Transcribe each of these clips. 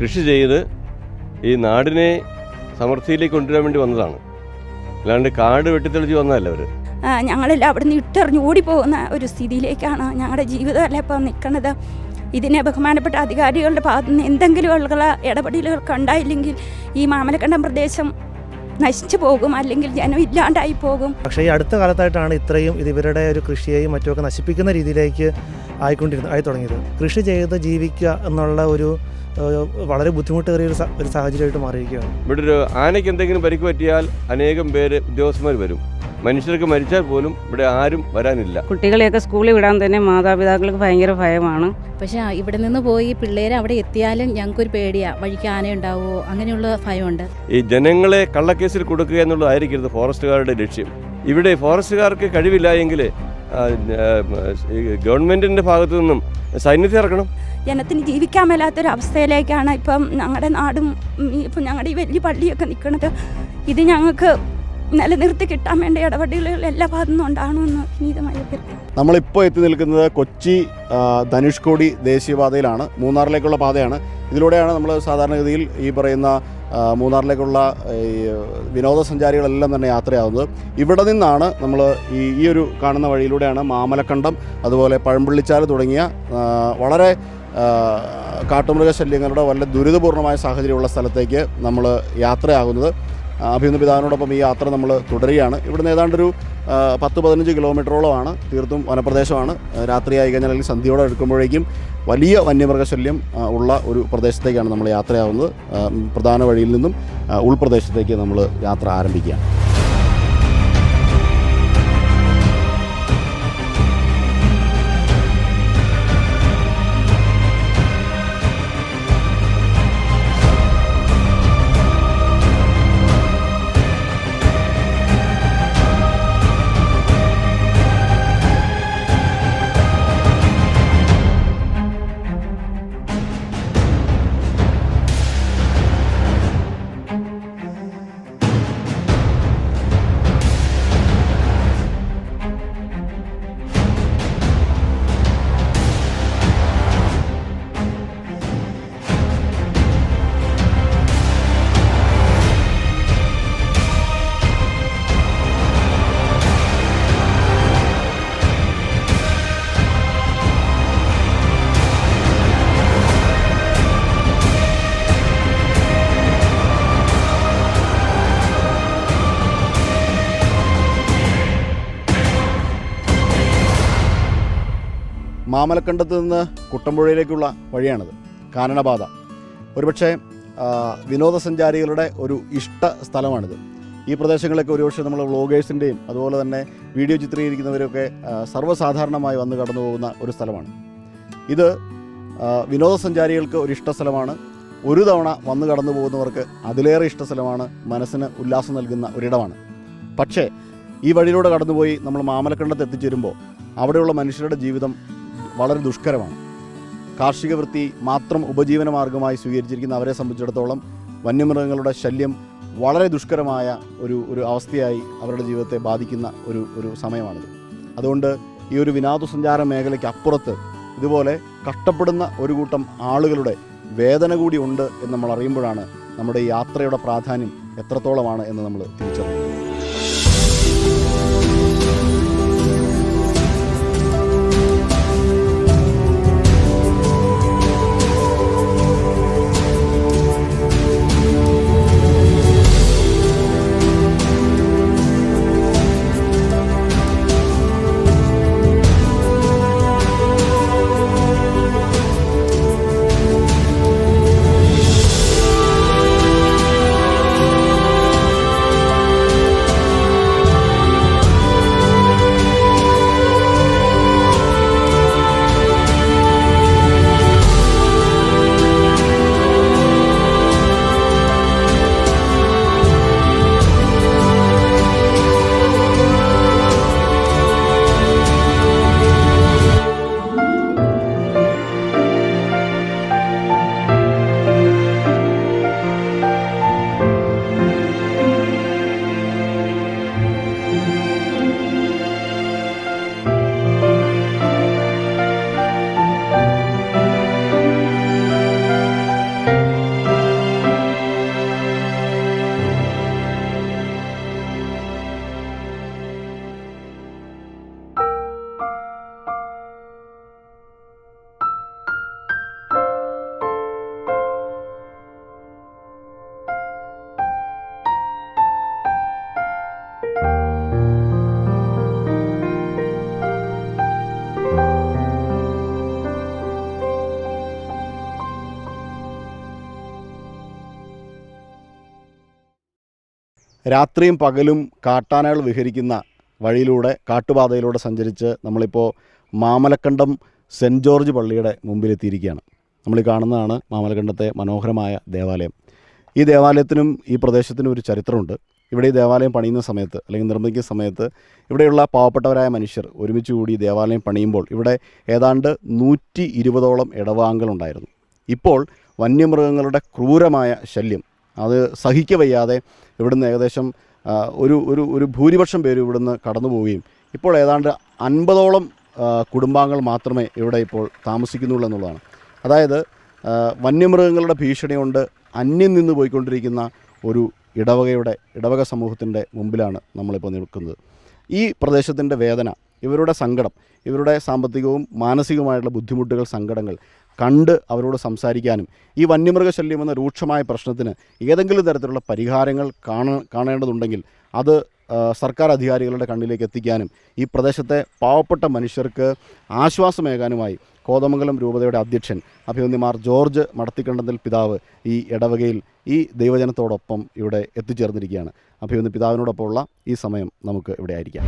കൃഷി ചെയ്ത് ഈ നാടിനെ സമൃദ്ധിയിലേക്ക് കൊണ്ടുവരാൻ വേണ്ടി വന്നതാണ്. അല്ലാണ്ട് കാട് വെട്ടിത്തെളിച്ച് വന്നതല്ല അവർ. ഞങ്ങളെല്ലാം അവിടെ നിന്ന് ഇട്ടെറിഞ്ഞ് ഓടിപ്പോകുന്ന ഒരു സ്ഥിതിയിലേക്കാണ് ഞങ്ങളുടെ ജീവിതം ജീവിതമല്ല ഇപ്പം നിൽക്കുന്നത്. ഇതിനെ ബഹുമാനപ്പെട്ട അധികാരികളുടെ ഭാഗത്തു നിന്ന് എന്തെങ്കിലും ഉള്ള ഇടപെടലുകൾക്ക് ഉണ്ടായില്ലെങ്കിൽ ഈ മാമലക്കണ്ടം പ്രദേശം നശിച്ചു പോകും അല്ലെങ്കിൽ ജനം ഇല്ലാണ്ടായി പോകും. പക്ഷേ ഈ അടുത്ത കാലത്തായിട്ടാണ് ഇത്രയും ഇത് ഇവരുടെ ഒരു കൃഷിയെയും മറ്റുമൊക്കെ നശിപ്പിക്കുന്ന രീതിയിലേക്ക് ആയിക്കൊണ്ടിരുന്നത് ആയി തുടങ്ങിയത് കൃഷി ചെയ്ത് ജീവിക്കുക എന്നുള്ള ഒരു വളരെ ബുദ്ധിമുട്ടേറിയ ഒരു സാഹചര്യമായിട്ട് മാറിയിരിക്കുകയാണ്. ഇവിടെ ഒരു ആനയ്ക്ക് എന്തെങ്കിലും പരിക്ക് പറ്റിയാൽ അനേകം പേര് ഉദ്യോഗസ്ഥന്മാർ വരും. മനുഷ്യർക്ക് മരിച്ചാൽ പോലും ഇവിടെ ആരും വരാനില്ല. കുട്ടികളെയൊക്കെ സ്കൂളിൽ വിടാൻ തന്നെ മാതാപിതാക്കൾക്ക് ഭയങ്കര ഭയമാണ്. പക്ഷേ ഇവിടെ നിന്ന് പോയി പിള്ളേരെ അവിടെ എത്തിയാലും ഞങ്ങൾക്കൊരു പേടിയാ. വഴിക്ക് ആന ഉണ്ടാവുമോ അങ്ങനെയുള്ള ഭയമുണ്ട്. ഈ ജനങ്ങളെ കള്ളക്കേസിൽ കൊടുക്കുക എന്നുള്ളതായിരിക്കരുത് ഫോറസ്റ്റുകാരുടെ ലക്ഷ്യം. ഇവിടെ ഫോറസ്റ്റുകാർക്ക് കഴിവില്ല എങ്കിൽ ഗവൺമെന്റിന്റെ ഭാഗത്തു നിന്നും സൈന്യത്തെ ഇറക്കണം. ജനത്തിന് ജീവിക്കാൻ മേലാത്തൊരു അവസ്ഥയിലേക്കാണ് ഇപ്പം ഞങ്ങളുടെ നാടും ഇപ്പം ഞങ്ങളുടെ ഈ വലിയ പള്ളിയൊക്കെ നിൽക്കുന്നത് ഇത് ഞങ്ങൾക്ക് നിലനിർത്തി കിട്ടാൻ വേണ്ട ഇടപെടലുകൾ എല്ലാ ഭാഗത്തു നിന്നും ഉണ്ടാകണമെന്ന് വിനീതമായി നമ്മളിപ്പോൾ എത്തി നിൽക്കുന്നത് കൊച്ചി ധനുഷ്കോടി ദേശീയപാതയിലാണ്. മൂന്നാറിലേക്കുള്ള പാതയാണ്. ഇതിലൂടെയാണ് നമ്മൾ സാധാരണഗതിയിൽ ഈ പറയുന്ന മൂന്നാറിലേക്കുള്ള ഈ വിനോദസഞ്ചാരികളെല്ലാം തന്നെ യാത്രയാവുന്നത്. ഇവിടെ നിന്നാണ് നമ്മൾ ഈ ഈ ഒരു കാണുന്ന വഴിയിലൂടെയാണ് മാമലക്കണ്ടം അതുപോലെ പഴമ്പള്ളിച്ചാൽ തുടങ്ങിയ വളരെ കാട്ടുമൃഗശല്യങ്ങളുടെ വളരെ ദുരിതപൂർണമായ സാഹചര്യമുള്ള സ്ഥലത്തേക്ക് നമ്മൾ യാത്രയാകുന്നത്. അഭിനന്ദ പിതാവിനോടൊപ്പം ഈ യാത്ര നമ്മൾ തുടരുകയാണ്. ഇവിടുന്ന് ഏതാണ്ടൊരു പത്ത് പതിനഞ്ച് കിലോമീറ്ററോളമാണ് തീർത്തും വനപ്രദേശമാണ്. രാത്രിയായി കഴിഞ്ഞാൽ അല്ലെങ്കിൽ സന്ധ്യയോടെ എടുക്കുമ്പോഴേക്കും വലിയ വന്യമൃഗശല്യം ഉള്ള ഒരു പ്രദേശത്തേക്കാണ് നമ്മൾ യാത്രയാവുന്നത്. പ്രധാന വഴിയിൽ നിന്നും ഉൾപ്രദേശത്തേക്ക് നമ്മൾ യാത്ര ആരംഭിക്കുകയാണ്. മാമലക്കണ്ടത്ത് നിന്ന് കുട്ടമ്പുഴയിലേക്കുള്ള വഴിയാണിത്. കാനനപാത. ഒരുപക്ഷെ വിനോദസഞ്ചാരികളുടെ ഒരു ഇഷ്ട സ്ഥലമാണിത്. ഈ പ്രദേശങ്ങളൊക്കെ ഒരുപക്ഷെ നമ്മൾ വ്ളോഗേഴ്സിന്റെയും അതുപോലെ തന്നെ വീഡിയോ ചിത്രീകരിക്കുന്നവരൊക്കെ സർവസാധാരണമായി വന്ന് കടന്നു പോകുന്ന ഒരു സ്ഥലമാണ്. ഇത് വിനോദസഞ്ചാരികൾക്ക് ഒരു ഇഷ്ട സ്ഥലമാണ്. ഒരു തവണ വന്ന് കടന്നു പോകുന്നവർക്ക് അതിലേറെ ഇഷ്ട സ്ഥലമാണ് മനസ്സിന് ഉല്ലാസം നൽകുന്ന ഒരിടമാണ്. പക്ഷേ ഈ വഴിയിലൂടെ കടന്നുപോയി നമ്മൾ മാമലക്കണ്ടത്ത് എത്തിച്ചേരുമ്പോൾ അവിടെയുള്ള മനുഷ്യരുടെ ജീവിതം വളരെ ദുഷ്കരമാണ്. കാർഷിക വൃത്തി മാത്രം ഉപജീവന മാർഗമായി സ്വീകരിച്ചിരിക്കുന്ന അവരെ സംബന്ധിച്ചിടത്തോളം വന്യമൃഗങ്ങളുടെ ശല്യം വളരെ ദുഷ്കരമായ ഒരു ഒരു അവസ്ഥയായി അവരുടെ ജീവിതത്തെ ബാധിക്കുന്ന ഒരു ഒരു സമയമാണിത്. അതുകൊണ്ട് ഈ ഒരു വിനോദസഞ്ചാര മേഖലയ്ക്ക് അപ്പുറത്ത് ഇതുപോലെ കഷ്ടപ്പെടുന്ന ഒരു കൂട്ടം ആളുകളുടെ വേദന കൂടി ഉണ്ട് എന്ന് നമ്മൾ അറിയുമ്പോഴാണ് നമ്മുടെ യാത്രയുടെ പ്രാധാന്യം എത്രത്തോളമാണ് എന്ന് നമ്മൾ തിരിച്ചറിയുന്നത്. രാത്രിയും പകലും കാട്ടാനകൾ വിഹരിക്കുന്ന വഴിയിലൂടെ കാട്ടുപാതയിലൂടെ സഞ്ചരിച്ച് നമ്മളിപ്പോൾ മാമലക്കണ്ടം സെന്റ് ജോർജ് പള്ളിയുടെ മുമ്പിലെത്തിയിരിക്കുകയാണ്. നമ്മൾ ഈ കാണുന്നതാണ് മാമലക്കണ്ടത്തെ മനോഹരമായ ദേവാലയം. ഈ ദേവാലയത്തിനും ഈ പ്രദേശത്തിനും ഒരു ചരിത്രമുണ്ട്. ഇവിടെ ഈ ദേവാലയം പണിയുന്ന സമയത്ത് അല്ലെങ്കിൽ നിർമ്മിക്കുന്ന സമയത്ത് ഇവിടെയുള്ള പാവപ്പെട്ടവരായ മനുഷ്യർ ഒരുമിച്ച് കൂടി ദേവാലയം പണിയുമ്പോൾ ഇവിടെ ഏതാണ്ട് നൂറ്റി ഇരുപതോളം ഇടവാങ്ങളുണ്ടായിരുന്നു ഇപ്പോൾ വന്യമൃഗങ്ങളുടെ ക്രൂരമായ ശല്യം അത് സഹിക്കവയ്യാതെ ഇവിടുന്ന് ഏകദേശം ഒരു ഒരു ഒരു ഭൂരിപക്ഷം പേര് ഇവിടുന്ന് കടന്നു പോവുകയും. ഇപ്പോൾ ഏതാണ്ട് അൻപതോളം കുടുംബാംഗങ്ങൾ മാത്രമേ ഇവിടെ ഇപ്പോൾ താമസിക്കുന്നുള്ളൂ എന്നുള്ളതാണ്. അതായത് വന്യമൃഗങ്ങളുടെ ഭീഷണി കൊണ്ട് അന്യം നിന്ന് പോയിക്കൊണ്ടിരിക്കുന്ന ഒരു ഇടവകയുടെ ഇടവക സമൂഹത്തിന്റെ മുമ്പിലാണ് നമ്മളിപ്പോൾ നിൽക്കുന്നത്. ഈ പ്രദേശത്തിന്റെ വേദന ഇവരുടെ സങ്കടം ഇവരുടെ സാമ്പത്തികവും മാനസികവുമായിട്ടുള്ള ബുദ്ധിമുട്ടുകൾ സങ്കടങ്ങൾ കണ്ട് അവരോട് സംസാരിക്കാനും ഈ വന്യമൃഗശല്യം എന്ന രൂക്ഷമായ പ്രശ്നത്തിന് ഏതെങ്കിലും തരത്തിലുള്ള പരിഹാരങ്ങൾ കാണ കാണേണ്ടതുണ്ടെങ്കിൽ അത് സർക്കാർ അധികാരികളുടെ കണ്ണിലേക്ക് എത്തിക്കാനും ഈ പ്രദേശത്തെ പാവപ്പെട്ട മനുഷ്യർക്ക് ആശ്വാസമേകാനുമായി കോതമംഗലം രൂപതയുടെ അധ്യക്ഷൻ അഭിമന്യമാർ ജോർജ് മടത്തിക്കണ്ടത്തിൽ പിതാവ് ഈ ഇടവകയിൽ ഈ ദൈവജനത്തോടൊപ്പം ഇവിടെ എത്തിച്ചേർന്നിരിക്കുകയാണ്. അഭിമന്യ പിതാവിനോടൊപ്പമുള്ള ഈ സമയം നമുക്ക് ഇവിടെ ആയിരിക്കാം.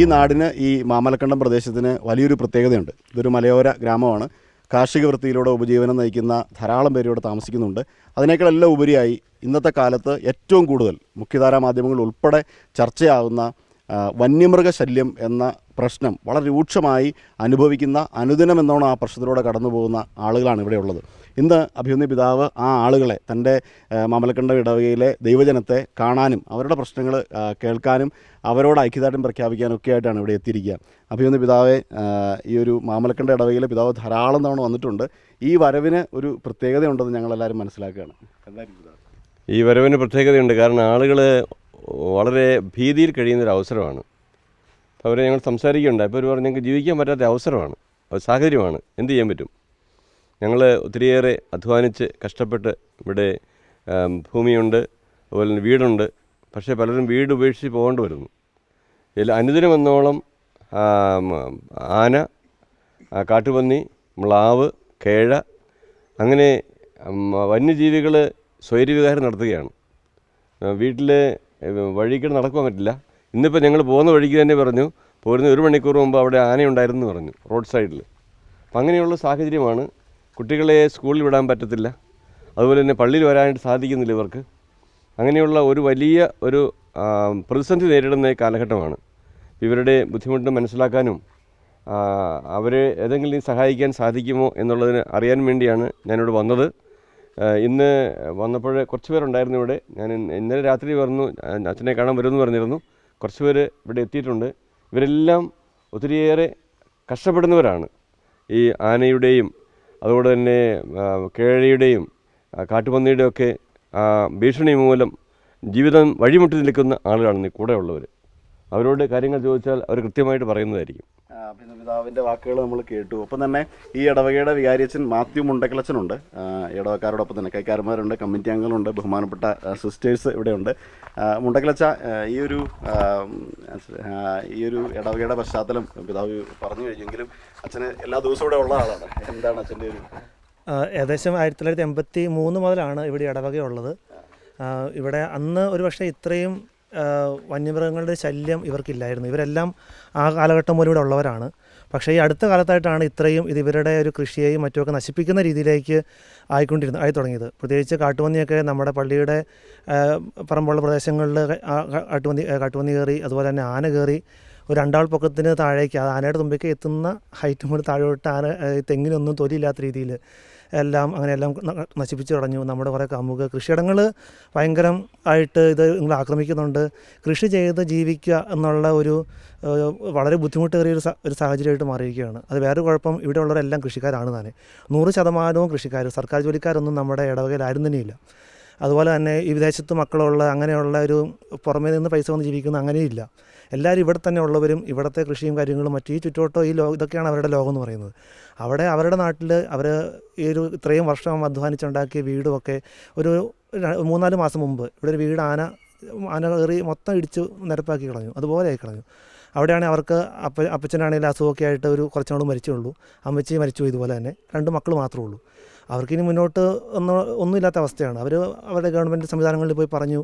ഈ നാടിന് ഈ മാമലക്കണ്ടം പ്രദേശത്തിന് വലിയൊരു പ്രത്യേകതയുണ്ട്. ഇതൊരു മലയോര ഗ്രാമമാണ്. കാർഷിക വൃത്തിയിലൂടെ ഉപജീവനം നയിക്കുന്ന ധാരാളം പേര് ഇവിടെ താമസിക്കുന്നുണ്ട്. അതിനേക്കാളെല്ലാം ഉപരിയായി ഇന്നത്തെ കാലത്ത് ഏറ്റവും കൂടുതൽ മുഖ്യധാരാ മാധ്യമങ്ങൾ ഉൾപ്പെടെ ചർച്ചയാകുന്ന വന്യമൃഗ വന്യമൃഗശല്യം എന്ന പ്രശ്നം വളരെ രൂക്ഷമായി അനുഭവിക്കുന്ന അനുദിനം എന്നോണം ആ പ്രശ്നത്തിലൂടെ കടന്നു പോകുന്ന ആളുകളാണ് ഇവിടെ ഉള്ളത് ഇന്ന് അഭിമന്യ പിതാവ് ആ ആളുകളെ തന്റെ മാമലക്കണ്ട ഇടവകയിലെ ദൈവജനത്തെ കാണാനും അവരുടെ പ്രശ്നങ്ങൾ കേൾക്കാനും അവരോട് ഐക്യദാർഢ്യം പ്രഖ്യാപിക്കാനും ഒക്കെ ആയിട്ടാണ് ഇവിടെ എത്തിയിരിക്കുക. അഭിമന്യ പിതാവെ ഈ ഒരു മാമലക്കണ്ട ഇടവകയിലെ പിതാവ് ധാരാളം തവണ വന്നിട്ടുണ്ട്. ഈ വരവിന് ഒരു പ്രത്യേകതയുണ്ടെന്ന് ഞങ്ങളെല്ലാവരും മനസ്സിലാക്കുകയാണ്. ഈ വരവിന് പ്രത്യേകതയുണ്ട്. കാരണം ആളുകൾ വളരെ ഭീതിയിൽ കഴിയുന്നൊരു അവസരമാണ്. അവരെ ഞങ്ങൾ സംസാരിക്കുകയുണ്ടായി അപ്പോൾ അവർ പറഞ്ഞു ഞങ്ങൾക്ക് ജീവിക്കാൻ പറ്റാത്ത അവസരമാണ്. സാഹചര്യമാണ്. എന്ത് ചെയ്യാൻ പറ്റും? ഞങ്ങൾ ഒത്തിരിയേറെ അധ്വാനിച്ച് കഷ്ടപ്പെട്ട് ഇവിടെ ഭൂമിയുണ്ട് അതുപോലെ തന്നെ വീടുണ്ട്. പക്ഷേ പലരും വീട് ഉപേക്ഷിച്ച് പോകേണ്ടി വരുന്നു. ഇതിൽ അനുദിനമെന്നോളം ആം, ആന കാട്ടുപന്നി മ്ലാവ് കേഴ അങ്ങനെ വന്യജീവികൾ സ്വൈര്യവികാരം നടത്തുകയാണ്. വീട്ടിൽ വഴിക്ക് നടക്കാൻ പറ്റില്ല. ഇന്നിപ്പോൾ ഞങ്ങൾ പോകുന്ന വഴിക്ക് തന്നെ പറഞ്ഞു പോരുന്ന ഒരു മണിക്കൂർ മുമ്പ് അവിടെ ആനയുണ്ടായിരുന്നു പറഞ്ഞു റോഡ് സൈഡിൽ അപ്പം അങ്ങനെയുള്ള സാഹചര്യമാണ് കുട്ടികളെ സ്കൂളിൽ വിടാൻ പറ്റത്തില്ല. അതുപോലെ തന്നെ പള്ളിയിൽ വരാനായിട്ട് സാധിക്കുന്നില്ല ഇവർക്ക്. അങ്ങനെയുള്ള ഒരു വലിയ ഒരു പ്രതിസന്ധി നേരിടുന്ന കാലഘട്ടമാണ്. ഇവരുടെ ബുദ്ധിമുട്ട് മനസ്സിലാക്കാനും അവരെ ഏതെങ്കിലും സഹായിക്കാൻ സാധിക്കുമോ എന്നുള്ളതിന് അറിയാൻ വേണ്ടിയാണ് ഞാനിവിടെ വന്നത്. ഇന്ന് വന്നപ്പോൾ കുറച്ച് പേരുണ്ടായിരുന്നു ഇവിടെ. ഞാൻ ഇന്നലെ രാത്രി പറഞ്ഞു അച്ഛനെ കാണാൻ വരുമെന്ന് പറഞ്ഞിരുന്നു. കുറച്ച് പേര് ഇവിടെ എത്തിയിട്ടുണ്ട്. ഇവരെല്ലാം ഒത്തിരിയേറെ കഷ്ടപ്പെടുന്നവരാണ്. ഈ ആനയുടെയും അതുപോലെ തന്നെ കേഴയുടെയും ആ, കാട്ടുപന്നിയുടെയും ഒക്കെ ഭീഷണി മൂലം ജീവിതം വഴിമുട്ടി നിൽക്കുന്ന ആളുകളാണ് ഈ കൂടെ ഉള്ളവർ അവരോട് കാര്യങ്ങൾ ചോദിച്ചാൽ അവർ കൃത്യമായിട്ട് പറയുന്നതായിരിക്കും. പിന്നെ പിതാവിന്റെ വാക്കുകൾ നമ്മൾ കേട്ടു. ഒപ്പം തന്നെ ഈ ഇടവകയുടെ വികാരിയച്ഛൻ മാത്യു മുണ്ടക്കലച്ചനുണ്ട്. ആ, ഇടവക്കാരോടൊപ്പം തന്നെ കൈക്കാരന്മാരുണ്ട് കമ്മിറ്റി അംഗങ്ങളുണ്ട് ബഹുമാനപ്പെട്ട സിസ്റ്റേഴ്സ് ഇവിടെയുണ്ട്. മുണ്ടക്കലച്ച ഈ ഒരു ഈ ഒരു ഇടവകയുടെ പശ്ചാത്തലം പിതാവ് പറഞ്ഞു കഴിഞ്ഞെങ്കിലും അച്ഛന് എല്ലാ ദിവസവും ഇവിടെ ഉള്ള ആളാണ്. എന്താണ് അച്ഛന്റെ ഒരു ഏകദേശം ആയിരത്തി തൊള്ളായിരത്തി എൺപത്തി മൂന്ന് മുതലാണ് ഇവിടെ ഇടവകയുള്ളത് ഇവിടെ അന്ന് ഒരു പക്ഷേ ഇത്രയും വന്യമൃഗങ്ങളുടെ ശല്യം ഇവർക്കില്ലായിരുന്നു. ഇവരെല്ലാം ആ കാലഘട്ടം മുതൽ ഇവിടെ ഉള്ളവരാണ്. പക്ഷേ ഈ അടുത്ത കാലത്തായിട്ടാണ് ഇത്രയും ഇത് ഇവരുടെ ഒരു കൃഷിയെയും മറ്റുമൊക്കെ നശിപ്പിക്കുന്ന രീതിയിലേക്ക് ആയിക്കൊണ്ടിരുന്നു ആയി തുടങ്ങിയത്. പ്രത്യേകിച്ച് കാട്ടുപന്നിയൊക്കെ നമ്മുടെ പള്ളിയുടെ പറമ്പുള്ള പ്രദേശങ്ങളിൽ കാട്ടുപന്നി കാട്ടുപന്നി കയറി അതുപോലെ തന്നെ ആന കയറി ഒരു രണ്ടാൾ പൊക്കത്തിന് താഴേക്ക് ആനയുടെ തുമ്പേക്ക് എത്തുന്ന ഹൈറ്റ് മുതൽ താഴോട്ട് ആന തെങ്ങിനൊന്നും തൊലിയില്ലാത്ത രീതിയിൽ എല്ലാം അങ്ങനെയെല്ലാം നശിപ്പിച്ചു കളഞ്ഞു. നമ്മുടെ കുറേ കമുക് കൃഷിയിടങ്ങൾ ഭയങ്കരം ആയിട്ട് ഇത് നിങ്ങൾ ആക്രമിക്കുന്നുണ്ട്. കൃഷി ചെയ്ത് ജീവിക്കുക എന്നുള്ള ഒരു വളരെ ബുദ്ധിമുട്ടേറിയ ഒരു ഒരു സാഹചര്യമായിട്ട് മാറിയിരിക്കുകയാണ്. അത് വേറെ കുഴപ്പം ഇവിടെ ഉള്ളവരെല്ലാം കൃഷിക്കാരാണ് താനെ. നൂറ് ശതമാനവും കൃഷിക്കാർ സർക്കാർ ജോലിക്കാരൊന്നും നമ്മുടെ ഇടവകയിൽ ആരും തന്നെയില്ല അതുപോലെ തന്നെ ഈ വിദേശത്ത് മക്കളുള്ള അങ്ങനെയുള്ള ഒരു പുറമേ നിന്ന് പൈസ വന്ന് ജീവിക്കുന്ന അങ്ങനെയില്ല. എല്ലാവരും ഇവിടെ തന്നെ ഉള്ളവരും ഇവിടുത്തെ കൃഷിയും കാര്യങ്ങളും മറ്റു ഈ ചുറ്റുവട്ടോ ഈ ലോ ഇതൊക്കെയാണ് അവരുടെ ലോകം എന്ന് പറയുന്നത്. അവിടെ അവരുടെ നാട്ടിൽ അവർ ഈ ഒരു ഇത്രയും വർഷം അധ്വാനിച്ചുണ്ടാക്കിയ വീടുമൊക്കെ ഒരു മൂന്നാൽ മാസം മുമ്പ് ഇവിടെ ഒരു വീട് ആന ആന കയറി മൊത്തം ഇടിച്ച് നിരപ്പാക്കി കളഞ്ഞു. അതുപോലെ ആയി കളഞ്ഞു. അവിടെയാണെങ്കിൽ അവർക്ക് അപ്പ അപ്പച്ചനാണെങ്കിൽ അസുഖമൊക്കെ ആയിട്ട് ഒരു കുറച്ച് നാൾ മരിച്ചേ ഉള്ളൂ. അമ്മച്ചി മരിച്ചു ഇതുപോലെ തന്നെ. രണ്ട് മക്കൾ മാത്രമേ ഉള്ളൂ. അവർക്കിനി മുന്നോട്ട് ഒന്നും ഒന്നുമില്ലാത്ത അവസ്ഥയാണ്. അവർ അവരുടെ ഗവൺമെന്റ് സംവിധാനങ്ങളിൽ പോയി പറഞ്ഞു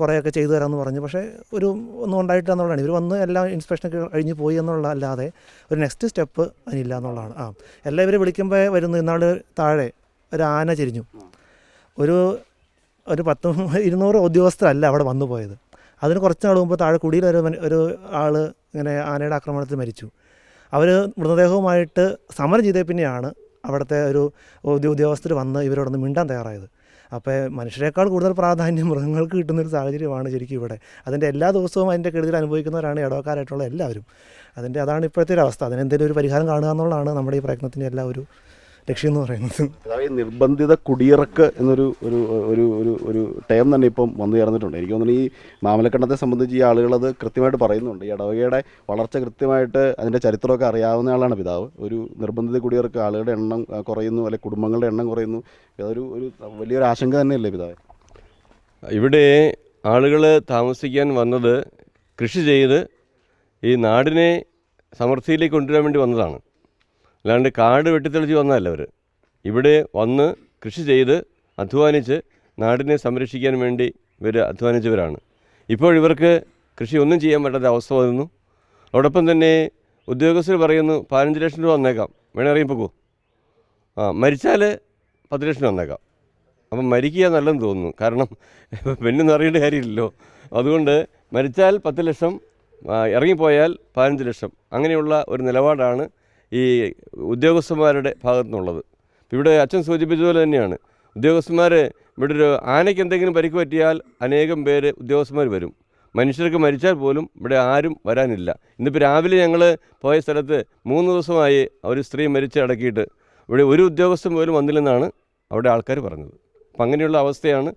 കുറേയൊക്കെ ചെയ്തു തരാമെന്ന് പറഞ്ഞു. പക്ഷേ ഒരു ഒന്നും ഉണ്ടായിട്ടില്ല എന്നുള്ളതാണ്. ഇവർ വന്ന് എല്ലാ ഇൻസ്പെക്ഷനൊക്കെ കഴിഞ്ഞ് പോയി എന്നുള്ള അല്ലാതെ ഒരു നെക്സ്റ്റ് സ്റ്റെപ്പ് അതിനില്ല എന്നുള്ളതാണ്. ആ എല്ലാം ഇവർ വിളിക്കുമ്പോൾ വരുന്നു ഇന്നാൾ താഴെ ഒരു ആന ചെരിഞ്ഞു. ഒരു ഒരു പത്ത് ഇരുന്നൂറ് ഉദ്യോഗസ്ഥരല്ല അവിടെ വന്നു പോയത്. അതിന് കുറച്ച് നാൾ മുമ്പ് താഴെ കുടിയിൽ ഒരു ഒരു ആൾ ഇങ്ങനെ ആനയുടെ ആക്രമണത്തിൽ മരിച്ചു. അവർ മൃതദേഹവുമായിട്ട് സമരം ചെയ്തേ പിന്നെയാണ് അവിടുത്തെ ഒരു ഉദ്യോഗസ്ഥർ വന്ന് ഇവരോടൊന്ന് മിണ്ടാൻ തയ്യാറായത്. അപ്പോൾ മനുഷ്യരെക്കാൾ കൂടുതൽ പ്രാധാന്യം മൃഗങ്ങൾക്ക് കിട്ടുന്നൊരു സാഹചര്യമാണ് ശരിക്കും ഇവിടെ. അതിന്റെ എല്ലാ ദിവസവും അതിന്റെ കെടുതിൽ അനുഭവിക്കുന്നവരാണ് ഇടവക്കാരായിട്ടുള്ള എല്ലാവരും. അതിന്റെ അതാണ് ഇപ്പോഴത്തെ ഒരു അവസ്ഥ. അതിനെന്തെങ്കിലും ഒരു പരിഹാരം കാണുക എന്നുള്ളതാണ് നമ്മുടെ ഈ പ്രയത്നത്തിന്റെ എല്ലാ ഒരു ലക്ഷ്യം എന്ന് പറയുന്നത് നിർബന്ധിത കുടിയിറക്ക് എന്നൊരു ഒരു ഒരു ഒരു ഒരു ടേം തന്നെ ഇപ്പം വന്നു ചേർന്നിട്ടുണ്ട്. എനിക്ക് തോന്നുന്നു ഈ മാമലക്കണ്ടത്തെ സംബന്ധിച്ച് ഈ ആളുകൾ അത് കൃത്യമായിട്ട് പറയുന്നുണ്ട്. ഈ ഇടവകയുടെ വളർച്ച കൃത്യമായിട്ട് അതിന്റെ ചരിത്രമൊക്കെ അറിയാവുന്ന ആളാണ് പിതാവ്. ഒരു നിർബന്ധിത കുടിയിറക്ക് ആളുകളുടെ എണ്ണം കുറയുന്നു അല്ലെങ്കിൽ കുടുംബങ്ങളുടെ എണ്ണം കുറയുന്നു. അതൊരു ഒരു വലിയൊരു ആശങ്ക തന്നെയല്ലേ പിതാവ്? ഇവിടെ ആളുകൾ താമസിക്കാൻ വന്നത് കൃഷി ചെയ്ത് ഈ നാടിനെ സമൃദ്ധിയിലേക്ക് കൊണ്ടുവരാൻ വേണ്ടി വന്നതാണ്. അല്ലാണ്ട് കാട് വെട്ടിത്തെളിച്ച് വന്നതല്ല അവർ ഇവിടെ വന്ന് കൃഷി ചെയ്ത് അധ്വാനിച്ച് നാടിനെ സംരക്ഷിക്കാൻ വേണ്ടി ഇവർ അധ്വാനിച്ചവരാണ്. ഇപ്പോൾ ഇവർക്ക് കൃഷി ഒന്നും ചെയ്യാൻ പറ്റാത്ത അവസ്ഥ വരുന്നു അതോടൊപ്പം തന്നെ ഉദ്യോഗസ്ഥർ പറയുന്നു പതിനഞ്ച് ലക്ഷം രൂപ വന്നേക്കാം. വേണേ പോകൂ ആ മരിച്ചാൽ പത്ത് ലക്ഷം വന്നേക്കാം. അപ്പം മരിക്കുക നല്ലതെന്ന് തോന്നുന്നു. കാരണം പെണ്ണെന്ന് അറിയേണ്ട കാര്യമില്ലല്ലോ. അതുകൊണ്ട് മരിച്ചാൽ പത്ത് ലക്ഷം ഇറങ്ങിപ്പോയാൽ പതിനഞ്ച് ലക്ഷം. അങ്ങനെയുള്ള ഒരു നിലപാടാണ് ഈ ഉദ്യോഗസ്ഥന്മാരുടെ ഭാഗത്തു നിന്നുള്ളത് ഇവിടെ അച്ഛൻ സൂചിപ്പിച്ചതുപോലെ തന്നെയാണ്. ഉദ്യോഗസ്ഥന്മാർ ഇവിടെ ഒരു ആനയ്ക്ക് എന്തെങ്കിലും പരിക്ക് പറ്റിയാൽ അനേകം പേര് ഉദ്യോഗസ്ഥന്മാർ വരും. മനുഷ്യർക്ക് മരിച്ചാൽ പോലും ഇവിടെ ആരും വരാനില്ല. ഇന്നിപ്പോൾ രാവിലെ ഞങ്ങൾ പോയ സ്ഥലത്ത് മൂന്ന് ദിവസമായി ഒരു സ്ത്രീ മരിച്ച് അടക്കിയിട്ട് ഇവിടെ ഒരു ഉദ്യോഗസ്ഥൻ പോലും വന്നില്ലെന്നാണ് അവിടെ ആൾക്കാർ പറഞ്ഞത്. അപ്പം അങ്ങനെയുള്ള അവസ്ഥയാണ്.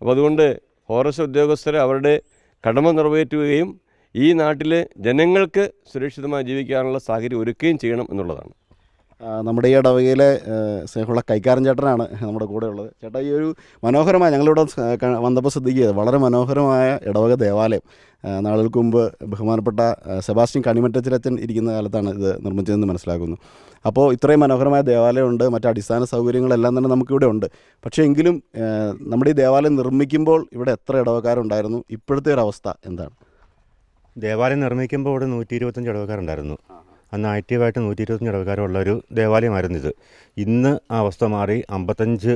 അപ്പോൾ അതുകൊണ്ട് ഫോറസ്റ്റ് ഉദ്യോഗസ്ഥർ അവരുടെ കടമ നിറവേറ്റുകയും ഈ നാട്ടിലെ ജനങ്ങൾക്ക് സുരക്ഷിതമായി ജീവിക്കാനുള്ള സാഹചര്യം ഒരുക്കുകയും ചെയ്യണം എന്നുള്ളതാണ്. നമ്മുടെ ഈ ഇടവകയിലെ സ്നേഹമുള്ള കൈക്കാരൻ ചേട്ടനാണ് നമ്മുടെ കൂടെ ഉള്ളത്. ചേട്ടാ ഈ ഒരു മനോഹരമായ ഞങ്ങളിവിടെ വന്നപ്പോൾ ശ്രദ്ധിക്കുക വളരെ മനോഹരമായ ഇടവക ദേവാലയം. നാളുകൾക്ക് മുമ്പ് ബഹുമാനപ്പെട്ട സെബാസ്റ്റ്യൻ കണിമറ്റച്ചിലച്ചൻ ഇരിക്കുന്ന കാലത്താണ് ഇത് നിർമ്മിച്ചതെന്ന് മനസ്സിലാക്കുന്നു. അപ്പോൾ ഇത്രയും മനോഹരമായ ദേവാലയമുണ്ട് മറ്റു അടിസ്ഥാന സൗകര്യങ്ങളെല്ലാം തന്നെ നമുക്കിവിടെ ഉണ്ട്. പക്ഷേ എങ്കിലും നമ്മുടെ ഈ ദേവാലയം നിർമ്മിക്കുമ്പോൾ ഇവിടെ എത്ര ഇടവക്കാരുണ്ടായിരുന്നു ഇപ്പോഴത്തെ ഒരു അവസ്ഥ എന്താണ്? ദേവാലയം നിർമ്മിക്കുമ്പോൾ ഇവിടെ നൂറ്റി ഇരുപത്തഞ്ച് ഇടവക്കാരുണ്ടായിരുന്നു അന്ന് ആക്റ്റീവായിട്ട് നൂറ്റി ഇരുപത്തഞ്ച് ഇടവക്കാരുള്ള ഒരു ദേവാലയമായിരുന്നു ഇത്. ഇന്ന് ആ അവസ്ഥ മാറി അമ്പത്തഞ്ച്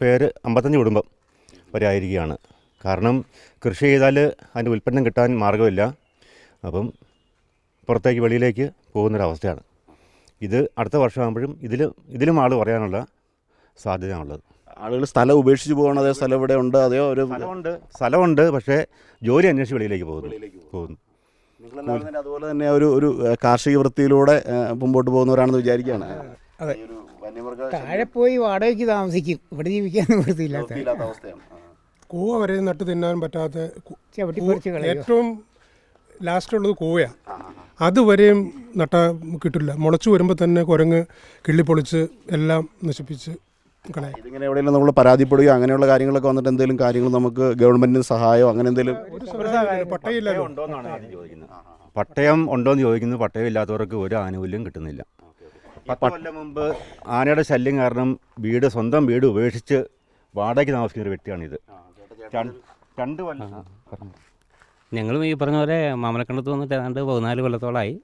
പേര് അമ്പത്തഞ്ച് കുടുംബം വരെ ആയിരിക്കുകയാണ്. കാരണം കൃഷി ചെയ്താൽ അതിന്റെ ഉൽപ്പന്നം കിട്ടാൻ മാർഗമില്ല. അപ്പം പുറത്തേക്ക് വെളിയിലേക്ക് പോകുന്നൊരവസ്ഥയാണ്. ഇത് അടുത്ത വർഷമാകുമ്പോഴും ഇതിൽ ഇതിലും ആൾ പറയാനുള്ള സാധ്യതയാണുള്ളത്. ആളുകൾ സ്ഥലം ഉപേക്ഷിച്ച് പോകണം അതേ സ്ഥലം ഇവിടെ ഉണ്ട്? അതേ ഒരു സ്ഥലമുണ്ട്. സ്ഥലമുണ്ട് പക്ഷേ ജോലി അന്വേഷിച്ച് വെളിയിലേക്ക് പോകുന്നു. പോകുന്നു. നിങ്ങളെല്ലാവരും തന്നെ അതുപോലെ തന്നെ ഒരു ഒരു കാർഷിക വൃത്തിയിലൂടെ മുമ്പോട്ട് പോകുന്നവരാണെന്ന് വിചാരിക്കുകയാണ്. അതെ. ഒരു വന്യമൃഗ താഴെ പോയി വാടകയ്ക്ക് താമസിക്കും. ഇവിടെ ജീവിക്കാൻ നിവൃത്തിയില്ലാത്ത വൃത്തിയില്ലാത്ത അവസ്ഥയാണ്. കൂവ വരെ നട്ട് തിന്നാൻ പറ്റാത്ത ഏറ്റവും ലാസ്റ്റ് ഉള്ളത് കൂവയാണ് അതുവരെയും നട്ട കിട്ടില്ല. മുളച്ചു വരുമ്പോൾ തന്നെ കുരങ്ങ് കിള്ളിപ്പൊളിച്ച് എല്ലാം നശിപ്പിച്ച് ഇതിങ്ങനെ എവിടെയെങ്കിലും നമ്മൾ പരാതിപ്പെടുകയോ അങ്ങനെയുള്ള കാര്യങ്ങളൊക്കെ വന്നിട്ട് എന്തെങ്കിലും കാര്യങ്ങൾ നമുക്ക് ഗവൺമെന്റിന് സഹായമോ അങ്ങനെ എന്തെങ്കിലും ചോദിക്കുന്നത്. പട്ടയം ഉണ്ടോയെന്ന് ചോദിക്കുന്നു പട്ടയം ഇല്ലാത്തവർക്ക് ഒരു ആനുകൂല്യം കിട്ടുന്നില്ല. പത്ത് കൊല്ലം മുമ്പ് ആനയുടെ ശല്യം കാരണം വീട് സ്വന്തം വീട് ഉപേക്ഷിച്ച് വാടകയ്ക്ക് താമസിക്കുന്ന ഒരു വ്യക്തിയാണിത്. രണ്ട്- രണ്ട് കൊല്ലം ഞങ്ങളും ഈ പറഞ്ഞ പോലെ മാമലക്കണ്ടത്ത് വന്നിട്ട് ഏതാണ്ട് പതിനാല് കൊല്ലത്തോളമായി